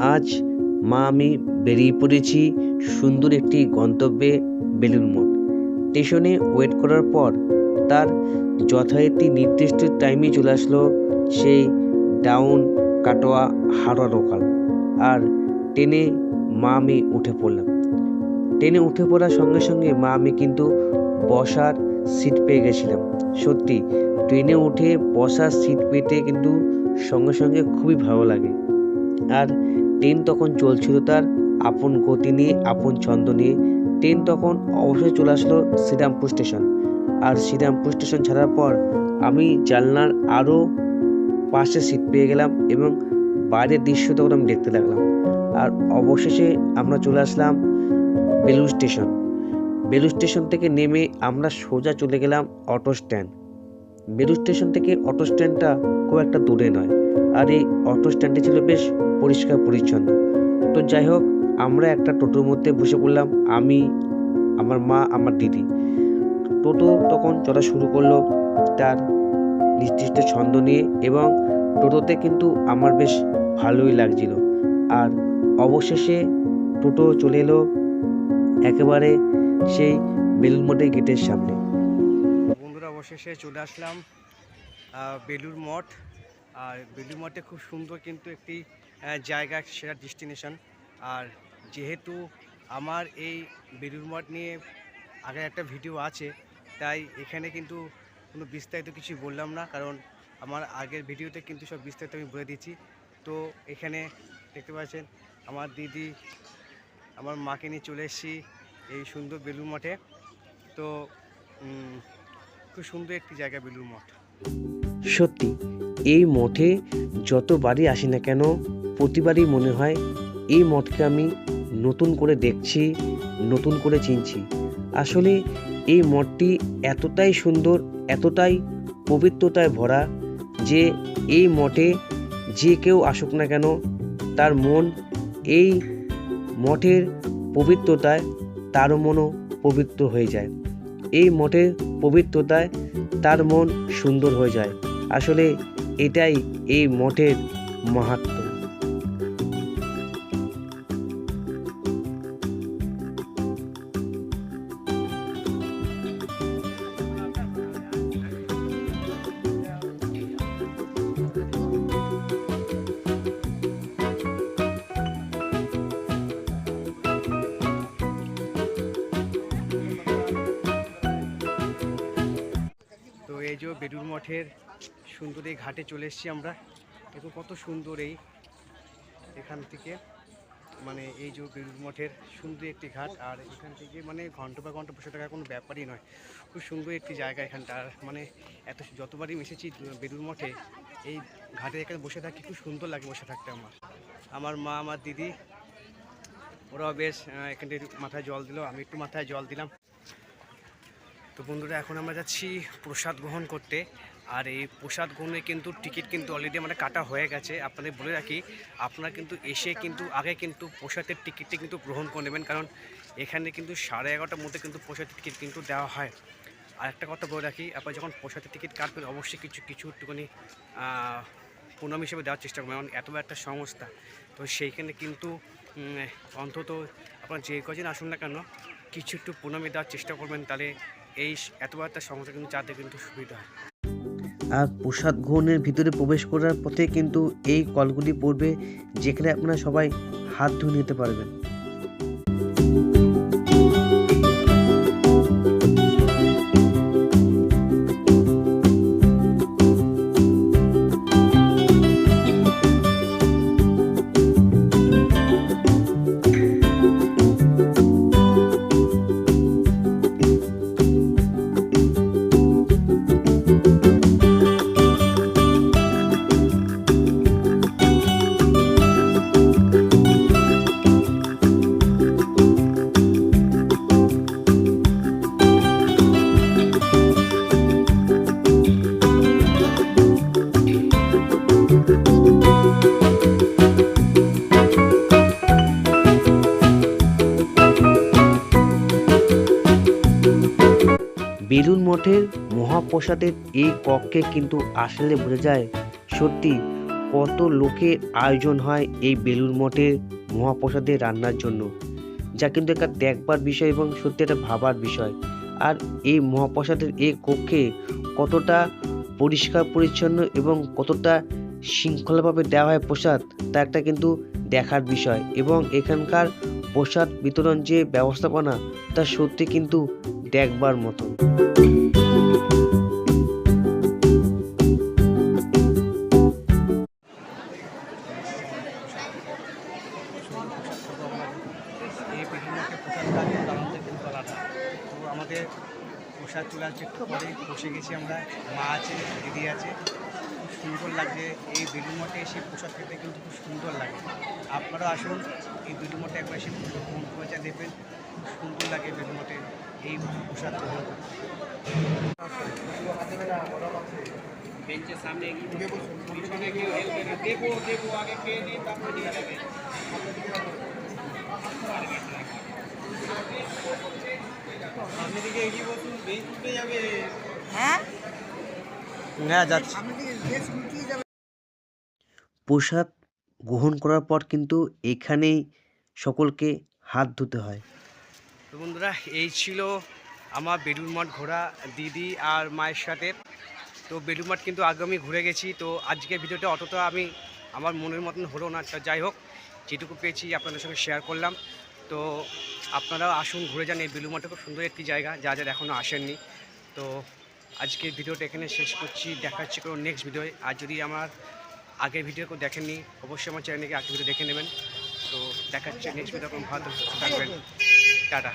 আজ মা আমি বেরিয়ে পড়েছি সুন্দর একটি গন্তব্যে বেলুন মঠ। স্টেশনে ওয়েট করার পর তার যথারীতি নির্দিষ্ট টাইমে চলে আসলো সেই ডাউন কাটোয়া হাওড়া লোকাল আর ট্রেনে মা আমি উঠে পড়লাম। ট্রেনে উঠে পড়ার সঙ্গে সঙ্গে মা আমি কিন্তু বসার সিট পেয়ে গেছিলাম। সত্যি, ট্রেনে উঠে বসার সিট পেতে কিন্তু সঙ্গে সঙ্গে খুবই ভালো লাগে। আর ট্রেন তখন চলছিল তার আপন গতি নিয়ে, আপন ছন্দ নিয়ে। ট্রেন তখন অবশ্যই চলে আসলো শ্রীরামপুর স্টেশন। আর শ্রীরামপুর স্টেশন ছাড়ার পর আমি জানলার আরও পাশে সিট পেয়ে গেলাম এবং বাইরের দৃশ্য তখন আমি দেখতে লাগলাম। আর অবশেষে আমরা চলে আসলাম বেলুড় স্টেশন। বেলুড় স্টেশন থেকে নেমে আমরা সোজা চলে গেলাম অটো স্ট্যান্ড। বেলুড় স্টেশন থেকে অটো স্ট্যান্ডটা খুব একটা দূরে নয়। আর এই অটো স্ট্যান্ডটি ছিল বেশ পরিষ্কার পরিচ্ছন্ন। তো যাই হোক, আমরা একটা টোটোর মধ্যে বসে পড়লাম, আমি, আমার মা, আমার দিদি। টোটো তখন চলা শুরু করল তার নির্দিষ্ট ছন্দ নিয়ে এবং টোটোতে কিন্তু আমার বেশ ভালোই লাগছিল। আর অবশেষে টোটো চলে এলো একেবারে সেই বেলুর মঠের গেটের সামনে। বন্ধুরা, অবশেষে চলে আসলাম বেলুর মঠ আর বেলুর মঠে খুব সুন্দর কিন্তু একটি জায়গা সেরা ডেস্টিনেশন আর যেহেতু আমার এই বেলুর মঠ নিয়ে আগে একটা ভিডিও আছে, তাই এখানে কিন্তু কোনো বিস্তারিত কিছু বললাম না, কারণ আমার আগের ভিডিওতে কিন্তু সব বিস্তারিত আমি বলে দিচ্ছি তো এখানে দেখতে পাচ্ছেন, আমার দিদি, আমার মাকে নিয়ে চলে এসেছি এই সুন্দর বেলুর মঠে। তো খুব সুন্দর একটি জায়গা বেলুর মঠ। সত্যি, এই মঠে যতবারই আসি না কেন প্রতিবারই মনে হয় এই মঠকে আমি নতুন করে দেখছি, নতুন করে চিনছি। আসলে এই মঠটি এতটাই সুন্দর, এতটাই পবিত্রতায় ভরা যে এই মঠে যে কেউ আসুক না কেন, তার মন এই মঠের পবিত্রতায়, তারও মনও পবিত্র হয়ে যায়। এই মঠের পবিত্রতায় তার মন সুন্দর হয়ে যায়। আসলে এটাই এই মঠের মাহাত্ম্য বেলুর মঠের সুন্দর এই ঘাটে চলে এসেছি আমরা। দেখো কত সুন্দর এই এখান থেকে। মানে এই যে বেলুর মঠের সুন্দর একটি ঘাট, আর এখান থেকে মানে ঘণ্টা বা ঘণ্টা বসে থাকার কোনো ব্যাপারই নয়। খুব সুন্দর একটি জায়গা এখানটা। আর মানে এত যতবারই মিশেছি বেলুর মঠে, এই ঘাটে এখানে বসে থাকি, খুব সুন্দর লাগে বসে থাকতে আমার। আমার মা, আমার দিদি, ওরাও বেশ এখান মাথায় জল দিল, আমি একটু মাথায় জল দিলাম। তো বন্ধুরা, এখন আমরা যাচ্ছি প্রসাদ গ্রহণ করতে। আর এই প্রসাদ গ্রহণে কিন্তু টিকিট কিন্তু অলরেডি আমাদের কাটা হয়ে গেছে। আপনাদের বলে রাখি, আপনারা কিন্তু এসে কিন্তু, আগে কিন্তু প্রসাদের টিকিটটি কিন্তু গ্রহণ করে নেবেন। কারণ এখানে কিন্তু সাড়ে এগারোটার মধ্যে কিন্তু প্রসাদের টিকিট কিন্তু দেওয়া হয়। আর একটা কথা বলে রাখি, আপনারা যখন প্রসাদের টিকিট কাটবেন, অবশ্যই কিছু কিছু একটুখানি প্রণাম হিসেবে দেওয়ার চেষ্টা করবেন। কারণ এত একটা সংস্থা। তো সেইখানে কিন্তু অন্তত আপনার যে কজন আসুন না কেন কিছু একটু প্রণামী দেওয়ার চেষ্টা করবেন, তাহলে এই এত বার্তা সংস্থা কিন্তু যাতে কিন্তু সুবিধা হয়। আর প্রসাদ গ্রহণের ভিতরে প্রবেশ করার পথে কিন্তু এই কলগুলি পড়বে, যেখানে আপনারা সবাই হাত ধুয়ে নিতে পারবেন। মঠের মহাপ্রসাদের এই কক্ষে কিন্তু আসলে বোঝা যায় সত্যি কত লোকের আয়োজন হয় এই বেলুর মঠের মহাপ্রসাদে রান্নার জন্য, যা কিন্তু একটা দেখবার বিষয় এবং সত্যি একটা ভাবার বিষয়। আর এই মহাপ্রসাদের এই কক্ষে কতটা পরিষ্কার, পরিচ্ছন্ন এবং কতটা শৃঙ্খলাভাবে দেওয়া হয় প্রসাদ, তা একটা কিন্তু দেখার বিষয়। এবং এখানকার প্রসাদ বিতরণ যে ব্যবস্থাপনা, তা সত্যি কিন্তু দেখবার কিন্তু আমাদের প্রসাদ চলে আসছে একটু পরে গেছি আমরা, মা আছে, দিদি আছে। সুন্দর লাগছে। এই বেলুন মঠে এসে প্রসাদ খেতে কিন্তু খুব সুন্দর লাগে। আপনারাও আসুন এই বেলুন মঠে একবার এসে ফোন পৌঁছা দেখবেন খুব সুন্দর লাগে বেলুন মঠে এই প্রসাদ গ্রহণ করতে। হ্যাঁ? হ্যাঁ যাচ্ছি। প্রসাদ গ্রহণ করার পর কিন্তু এখানেই সকলকে হাত ধুতে হয়। তো বন্ধুরা এই ছিল আমার বেলুর মঠ ঘোরা দিদি আর মায়ের সাথে। তো বেলুর মঠ কিন্তু আগে আমি ঘুরে গেছি তো আজকে ভিডিওটা অতটা আমি আমার মনের মতন হলো না। তা যাই হোক যেটুকু পেয়েছি আপনাদের সঙ্গে শেয়ার করলাম। তো আপনারাও আসুন ঘুরে যান। এই বেলুর মঠে খুব সুন্দর একটি জায়গা যা যারা এখনও আসেননি। তো আজকের ভিডিওটা এখানে শেষ করছি। দেখা হচ্ছে কোনো নেক্সট ভিডিও আর যদি আমার আগের ভিডিও কেউ দেখেননি, অবশ্যই আমার চ্যানেলকে আগের ভিডিও দেখে নেবেন। তো দেখা হচ্ছে নেক্সট ভিডিও ভালো থাকবেন। টাটা।